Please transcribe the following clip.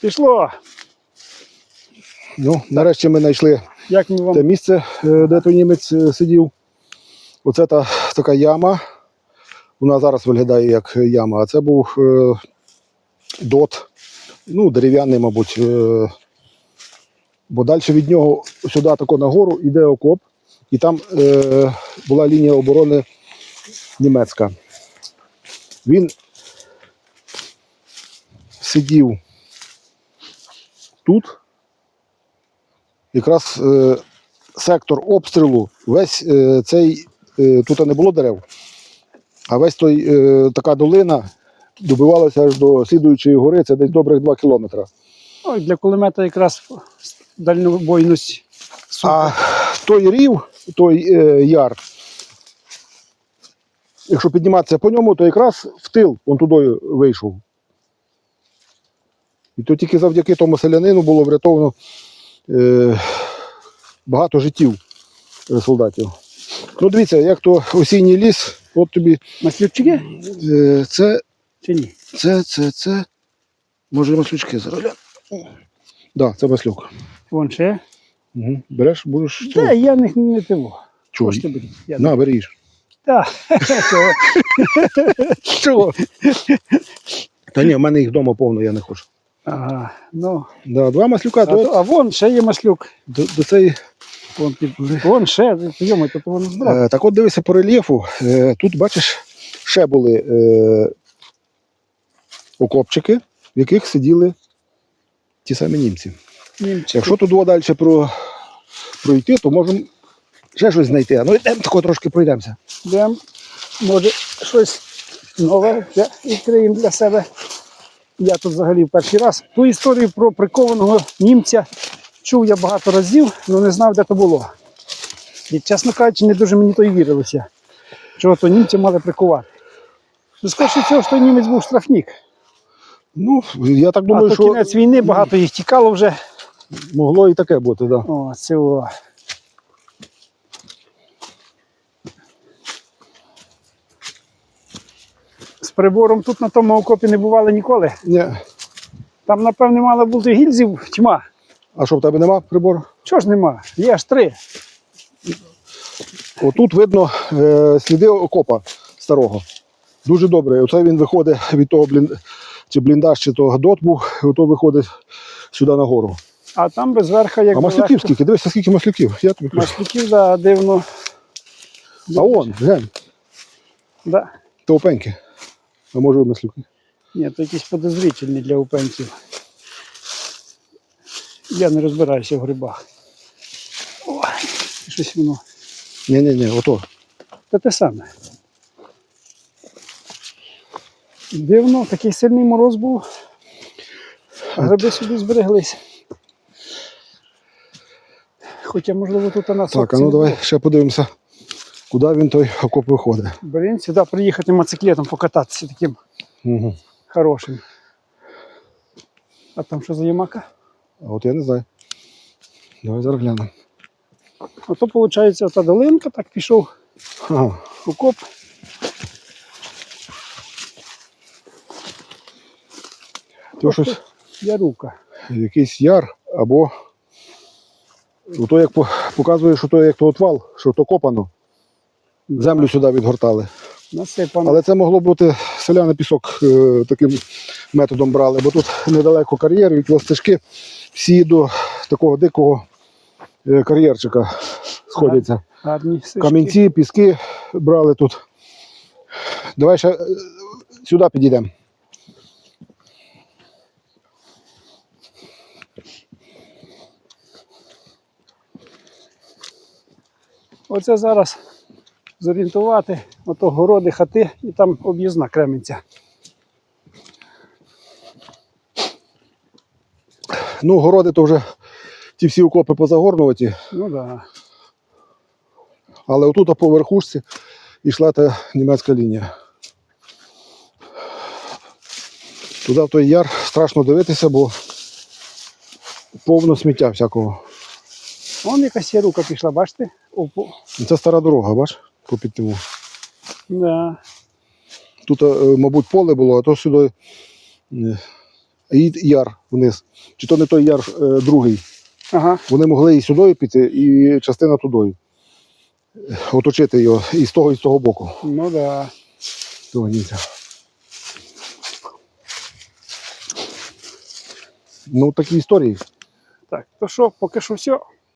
Пішло. Ну, нарешті ми знайшли Як ми вам те місце, е, де той німець е, сидів. Оце та така яма. Вона зараз виглядає як яма, а це був е, дот, ну, дерев'яний, мабуть. Е, бо далі від нього сюди тако нагору йде окоп, і там е, була лінія оборони німецька. Він сидів тут. Якраз е, сектор обстрілу, весь е, цей, е, тут не було дерев, а весь той е, така долина добивалася аж до слідуючої гори, це десь добрих 2 кілометри. Ой, для кулемета якраз дальнобойність. супер. А той рів, той е, яр, якщо підніматися по ньому, то якраз в тил он туди вийшов. І то тільки завдяки тому селянину було врятовано е, багато життів е, солдатів. Ну, дивіться, як то осінній ліс, от тобі Маслючки е, це, чи ні? це, це, це. Може маслючки зараз. Так, да, це маслюк. Вон ще. Угу. Береш, будеш. Та цього? я не, не того. Чого? Хочете беріть? Я На, беріш. Так. Чого? Та ні, в мене їх вдома повно, я не хочу. Ага, ну. Да, два маслюка, А, то, а вон ще є маслюк. до, до цієї. Вон, вон ще, йома, то воно збрав. Е, так от дивися по рельєфу. Е, тут, бачиш, ще були е, окопчики, в яких сиділи ті самі німці. Німчик. Якщо туди далі про, пройти, то можемо ще щось знайти. А Ну йдемо тако трошки пройдемося. Йдемо, може, щось нове відкриємо для себе. Я тут взагалі в перший раз. Ту історію про прикованого німця чув я багато разів, але не знав, де то було. І, чесно кажучи, не дуже мені то й вірилося, чого то німці мали прикувати. Ну, скоріше цього, що той німець був штрафник. Ну, я так А то що кінець війни багато їх тікало вже. могло і таке бути, да. О, це о. З прибором тут на тому окопі не бували ніколи. Ні. Там, напевне, мало бути гільзів тьма. А що в тебе нема прибору? Чого ж нема? Є аж три. Отут видно е, сліди окопа старого. Дуже добре. Оце він виходить від того блін... чи бліндаж, чи то дот був, і ото виходить сюди нагору. А там без верха, як а маслюків скільки? Дивися, скільки маслюків. Я тобі кажу. Маслюків, да, дивно. А он, глянь, Да. товпеньки. А може маслюки. Ні, то якісь подозрительні для упенців. Я не розбираюся в грибах. Ой, щось воно. Ні-ні-ні, ото. Та те саме. Дивно, такий сильний мороз був. А гриби собі збереглись. Хоча, можливо, тут у нас Так, а ну давай ще подивимося, куди він той окоп виходить. Блін, сюди приїхати мотоциклетом покататися таким Угу. хорошим. А там що за ямака? А от я не знаю. Давай зараз глянемо. Ото, виходить, ота долинка, так пішов Ага. окоп. То щось Ярука. якийсь яр або то як показує, що то як то отвал, що то копано. Землю сюди відгортали. Насипано. Але це могло бути селяни пісок е, таким методом брали, бо тут недалеко кар'єр, від його стежки всі до такого дикого е, кар'єрчика сходяться. Гарні. Камінці, піски брали тут. Давай ще е, сюди підійдемо. Оце зараз зорієнтувати, ото городи, хати і там об'їзна Кременця. Ну, городи то вже ті всі окопи позагорнуваті, Ну так. Да. але отут по верхушці йшла та німецька лінія. Туди в той яр страшно дивитися, бо повно сміття всякого. Вон якась ярука пішла, бачите? Опу. Це стара дорога, бач, по підтиму. Да. Тут, е, мабуть, поле було, а то сюди е, і яр вниз. Чи то не той яр, е, другий. Ага. Вони могли і сюди піти, і частина тудою. Оточити його і з того, і з того боку. Ну да. Німця. Ну, такі історії. Так, то що, поки що все.